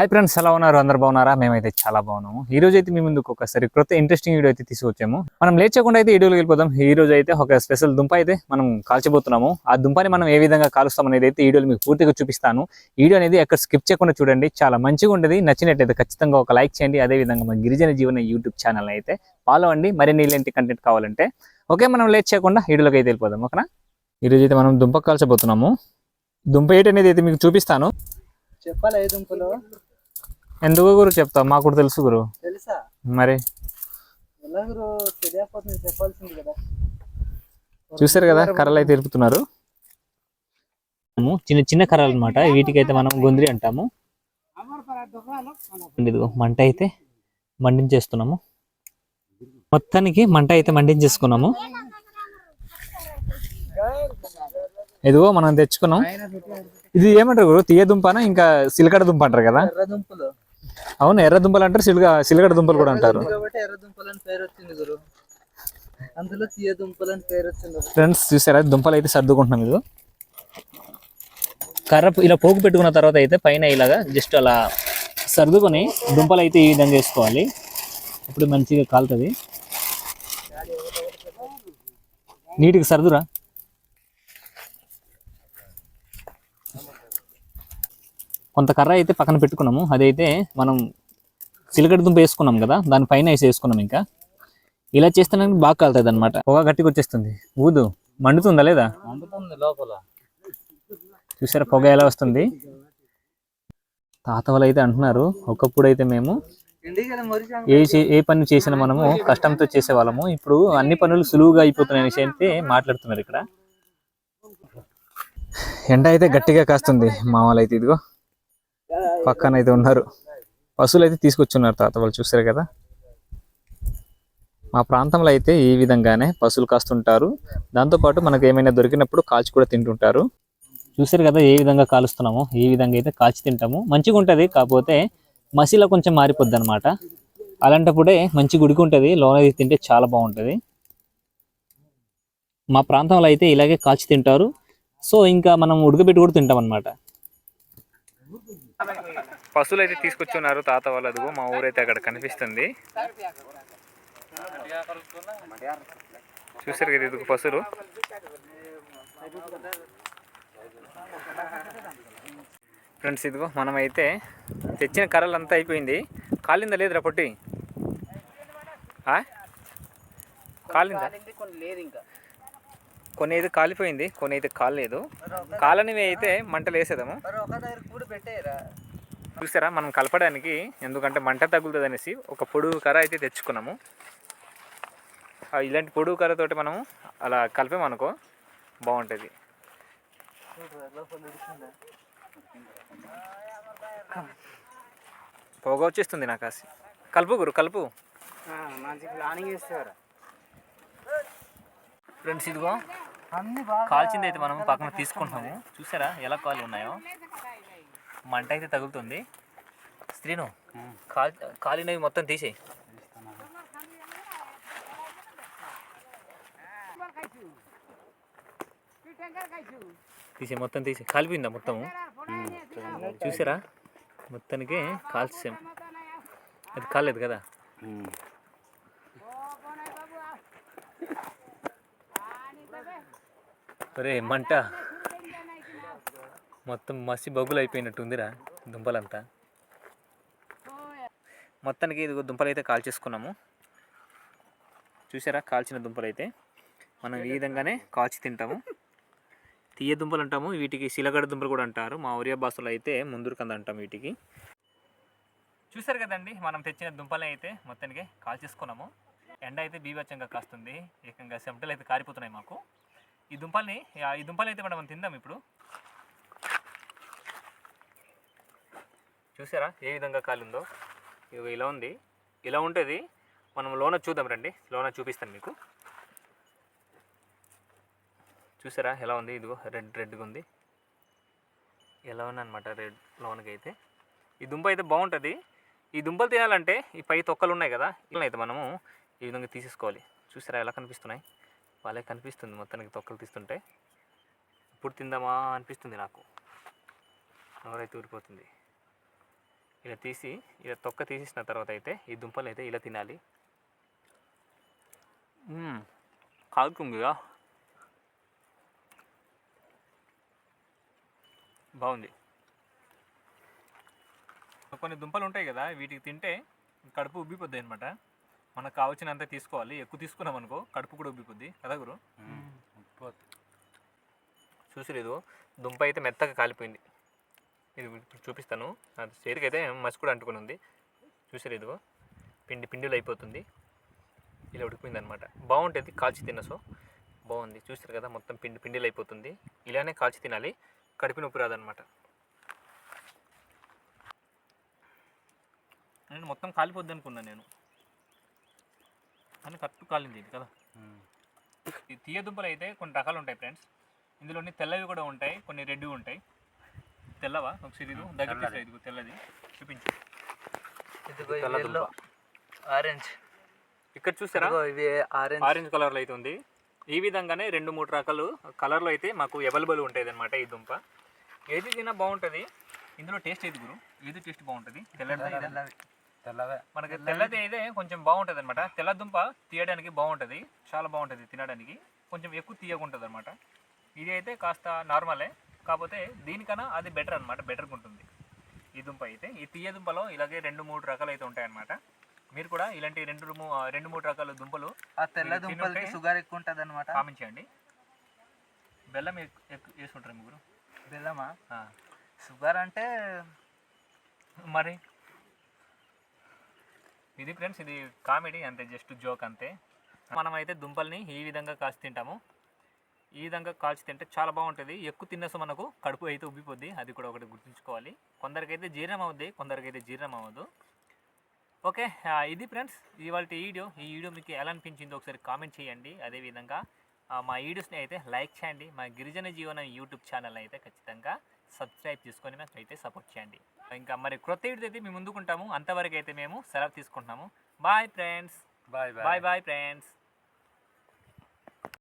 Hi friends ఎలా ఉన్నారు? అందరు బాగున్నారా? మేమైతే చాలా బాగున్నాము. ఈ రోజు అయితే మీ ముందుకు ఒకసారి కొత్త ఇంట్రెస్టింగ్ వీడియో అయితే తీసుకొచ్చాము. మనం లేచకుండా అయితే వీడియోకి వెళ్ళిపోదాం. ఈ రోజు అయితే ఒక స్పెషల్ దుంప అయితే మనం కాల్చబోతున్నాము. ఆ దుంపని మనం ఏ విధంగా కాలుస్తాం అనేది అయితే వీడియోలు వీడియోలో మీకు పూర్తిగా చూపిస్తాను. వీడియో అనేది ఎక్కడ స్కిప్ చేయకుండా చూడండి. చాలా మంచిగా ఉంటుంది. నచ్చినట్టయితే ఖచ్చితంగా ఒక లైక్ చేయండి. అదే విధంగా మన గిరిజన జీవన యూట్యూబ్ ఛానల్ అయితే ఫాలో అండి. మరిన్ని ఇలాంటి కంటెంట్ కావాలంటే. ఓకే మనం లేట్ చేయకుండా వీడియోలోకి అయితే వెళ్ళిపోదాం. ఓకేనా? ఈరోజు అయితే మనం దుంప కాల్చబోతున్నాము. దుంప ఏటనేది అయితే మీకు చూపిస్తాను. చెప్పాలి ఏ ఎందుకు గురు చెప్తావు? మాకు కూడా తెలుసు గురు. తెలుసా? మరి? ఎలా గురు? తెలియకపోతుంది చెప్పాల్సింది కదా. చూసారు కదా కర్రలు అయితే ఇరుపుతున్నారు చిన్న చిన్న కర్రలు అనమాట వీటికైతే మనం గొందిరి అంటాము. ఇదిగో మంట అయితే మండించేస్తున్నాము. మొత్తానికి మంట అయితే మండించేసుకున్నాము. ఇదిగో మనం తెచ్చుకున్నాం. ఇది ఏమంటారు గురు? తీయ దుంపనా? ఇంకా సిలకడ దుంప అంటారు కదా. అవును ఎర్ర దుంపలు అంటారు సిలుక సిలకడ దుంపలు కూడా అంటారు. కాబట్టి ఎర్ర దుంపలు అని పేరు వచ్చింది గురు. అందులో తీయ దుంపలు అని పేరు వచ్చింది ఫ్రెండ్స్ చూసారా? దుంపలు అయితే సర్దుకుంటున్నాం ఇది కర్ర ఇలా పోగు పెట్టుకున్న తర్వాత అయితే పైన ఇలాగా జస్ట్ అలా సర్దుకొని దుంపలు అయితే ఈ విధంగా వేసుకోవాలి. అప్పుడు మంచిగా కాలుతుంది. నీటికి సర్దురా? కొంత కర్ర అయితే పక్కన పెట్టుకున్నాము. అదైతే మనం సిలకడ దుంప వేసుకున్నాం కదా దానిపైన వేసి వేసుకున్నాం ఇంకా. ఇలా చేస్తే బాగా కాలుతుంది అనమాట పొగ గట్టిగా వచ్చేస్తుంది. ఊదు మండుతుందా లేదా? లోపల. చూసారా పొగ ఎలా వస్తుంది? తాత వాళ్ళు అయితే అంటున్నారు ఒకప్పుడు అయితే మేము ఏ చే- ఏ పని చేసినా మనము కష్టంతో చేసేవాళ్ళము. ఇప్పుడు అన్ని పనులు సులువుగా అయిపోతున్నాయి అనేసి అయితే మాట్లాడుతున్నారు ఇక్కడ. ఎండ అయితే గట్టిగా కాస్తుంది మా వాళ్ళు అయితే ఇదిగో. పక్కన అయితే ఉన్నారు. పశువులు అయితే తీసుకొచ్చున్నారు తాత వాళ్ళు చూసారు కదా. మా ప్రాంతంలో అయితే ఈ విధంగానే పశువులు కాస్తుంటారు. దాంతోపాటు మనకు ఏమైనా దొరికినప్పుడు కాల్చి కూడా తింటుంటారు. చూసారు కదా ఏ విధంగా కాలుస్తున్నామో ఈ విధంగా అయితే కాల్చి తింటాము. మంచిగా ఉంటుంది కాకపోతే మసిలా కొంచెం మారిపోద్ది అనమాట అలాంటప్పుడే మంచి గుడికి ఉంటుంది లోనది తింటే చాలా బాగుంటుంది. మా ప్రాంతంలో అయితే ఇలాగే కాల్చి తింటారు. సో ఇంకా మనం ఉడకబెట్టి కూడా తింటాం అనమాట పశువులు అయితే తీసుకొచ్చున్నారు తాత వాళ్ళు అదిగో మా ఊరైతే అక్కడ కనిపిస్తుంది. చూసారు కదా ఇదిగో పశువులు. ఫ్రెండ్స్ ఇదిగో మనమైతే తెచ్చిన కర్రలు అంతా అయిపోయింది. కాలిందా లేదురా పొట్టి? ఆ? కాలిందా? లేదు ఇంకా. కొన్ని అయితే కాలిపోయింది కొన్ని అయితే కాలేదు కాలనివి అయితే మంటలు వేసేదాము చూసారా మనం కలపడానికి ఎందుకంటే మంట తగులుతుంది అనేసి ఒక పొడుగు కర్ర అయితే తెచ్చుకున్నాము. ఇలాంటి పొడుగు కర్రతోటి మనము అలా కలిపామనుకో బాగుంటుంది. పొగ వచ్చేస్తుంది నాకు కాసి కలుపు గురు కలుపు. ఫ్రెండ్స్ ఇదిగో. కాల్చింది అయితే మనం పక్కన తీసుకుంటాము చూసారా ఎలా కాలు ఉన్నాయో? మంట అయితే తగులుతుంది. స్త్రీను కాల్ కాలినవి మొత్తం తీసేయి. తీసే మొత్తం తీసే కాలిపోయిందా మొత్తము చూసారా? మొత్తానికి కాల్చేసాం. అది కాలేదు కదా? ఒరే మంట. మొత్తం మసి బగ్గులు అయిపోయినట్టుందిరా దుంపలంతా. మొత్తానికి ఇది దుంపలు అయితే కాల్చేసుకున్నాము. చూసారా? కాల్చిన దుంపలు అయితే మనం ఈ విధంగానే కాల్చి తింటాము. తీయ దుంపలు అంటాము వీటికి శిలగడ దుంపలు కూడా అంటారు. మా ఒరియా భాషలో అయితే ముందురు కంద అంటాం వీటికి. చూసారు కదండి? మనం తెచ్చిన దుంపలు అయితే మొత్తానికి కాల్చేసుకున్నాము. ఎండ అయితే బీభత్సంగా కాస్తుంది. ఏకంగా సెమటలు అయితే కారిపోతున్నాయి మాకు. ఈ దుంపల్ని ఈ దుంపలు అయితే మనం తిందాం ఇప్పుడు. చూసారా ఏ విధంగా కాలిందో? ఇగో ఇలా ఉంది. ఇలా ఉంటుంది. మనం లోన చూద్దాం రండి. లోన చూపిస్తాను మీకు. చూసారా ఎలా ఉంది? ఇదిగో రెడ్ రెడ్గా ఉంది. ఎలా ఉందన్నమాట రెడ్ లోనకి అయితే ఈ దుంప అయితే బాగుంటుంది. ఈ దుంపలు తినాలంటే ఈ పై తొక్కలు ఉన్నాయి కదా ఇలా అయితే మనము ఈ విధంగా తీసేసుకోవాలి. చూసారా ఎలా కనిపిస్తున్నాయి? వాళ్ళే కనిపిస్తుంది మొత్తానికి తొక్కలు తీస్తుంటే. ఇప్పుడు తిందామా అనిపిస్తుంది నాకు. నోరైతే ఊరిపోతుంది. ఇలా తీసి ఇలా తొక్క తీసేసిన తర్వాత అయితే ఈ దుంపలు అయితే ఇలా తినాలి. మ్మ్. బాగుంది. కొన్ని దుంపలు ఉంటాయి కదా వీటికి తింటే కడుపు ఉబ్బిపోద్ది అనమాట మనకు కావాల్సినంత తీసుకోవాలి. ఎక్కువ తీసుకున్నాం అనుకో కడుపు కూడా ఉబ్బిపోద్ది. కదా గురు? చూసిలేదు దుంప అయితే మెత్తగా కాలిపోయింది. ఇది ఇప్పుడు చూపిస్తాను. అది చేతికి అయితే మసి కూడా అంటుకుని ఉంది. చూసిలేదు పిండి పిండిలో అయిపోతుంది. ఇలా ఉడికిపోయింది అనమాట బాగుంటుంది కాల్చి తిన్న సో. బాగుంది. చూసారు కదా మొత్తం పిండి పిండిలు అయిపోతుంది. ఇలానే కాల్చి తినాలి. కడుపు నొప్పి రాదనమాట నేను మొత్తం కాలిపోద్ది అనుకున్నాను నేను. కానీ కరెక్ట్ కాలింది ఇది కదా. ఈ తీయ దుంపలు అయితే కొన్ని రకాలు ఉంటాయి ఫ్రెండ్స్. ఇందులోని తెల్లవి కూడా ఉంటాయి కొన్ని రెడ్డి ఉంటాయి. తెల్లవా? ఒకసారి ఇది దగ్గర ఇదిగో తెల్లది. చూపించు. ఆరెంజ్ ఇక్కడ చూసారా? ఇవి ఆరెంజ్ ఆరెంజ్ కలర్లో అయితే ఉంది. ఈ విధంగానే రెండు మూడు రకాలు కలర్లో అయితే మాకు అవైలబుల్ ఉంటుంది అనమాట ఈ దుంప. ఏది తిన్నా బాగుంటుంది. ఇందులో టేస్ట్ ఏది గురు? ఏది టేస్ట్ బాగుంటుంది? తెల్లది. తెల్లవే మనకి తెల్లది. అయితే కొంచెం బాగుంటుంది అనమాట తెల్ల దుంప తీయడానికి బాగుంటుంది. చాలా బాగుంటుంది తినడానికి. కొంచెం ఎక్కువ తీయకుంటుంది అనమాట ఇది అయితే కాస్త నార్మలే. కాకపోతే దీనికన్నా అది బెటర్ అనమాట బెటర్గా ఉంటుంది. ఈ దుంప అయితే. ఈ తీయ దుంపలో ఇలాగే రెండు మూడు రకాలు అయితే ఉంటాయన్నమాట. మీరు కూడా ఇలాంటి రెండు రెండు మూడు రకాల దుంపలు ఆ తెల్ల దుంపలకి షుగర్ ఎక్కువ ఉంటుంది అనమాట కామెంట్ చేయండి. బెల్లం ఎక్కు- ఎక్కువ వేసుకుంటారు ముగ్గురు బెల్లమా. షుగర్ అంటే మరి? ఇది ఫ్రెండ్స్ ఇది కామెడీ అంతే జస్ట్ జోక్ అంతే. మనమైతే దుంపల్ని ఈ విధంగా కాల్చి తింటాము. ఈ విధంగా కాల్చి తింటే చాలా బాగుంటుంది. ఎక్కువ తిన్నసు మనకు కడుపు అయితే ఉబ్బిపోద్ది అది కూడా ఒకటి గుర్తుంచుకోవాలి. కొందరికైతే జీర్ణం అవుద్ది కొందరికైతే జీర్ణం అవ్వదు. ఓకే ఇది ఫ్రెండ్స్ ఇవాళ వీడియో. ఈ వీడియో మీకు ఎలా అనిపించిందో ఒకసారి కామెంట్ చేయండి. అదేవిధంగా మా వీడియోస్ని అయితే లైక్ చేయండి. మా గిరిజన జీవనం యూట్యూబ్ ఛానల్ అయితే ఖచ్చితంగా సబ్స్క్రైబ్ చేసుకొని మాకు అయితే సపోర్ట్ చేయండి. ఇంకా మరి క్రొత్త వీడియో అయితే మేము ముందుకుంటాము. అంతవరకు అయితే మేము సెలవు తీసుకుంటున్నాము. Bye friends bye bye bye friends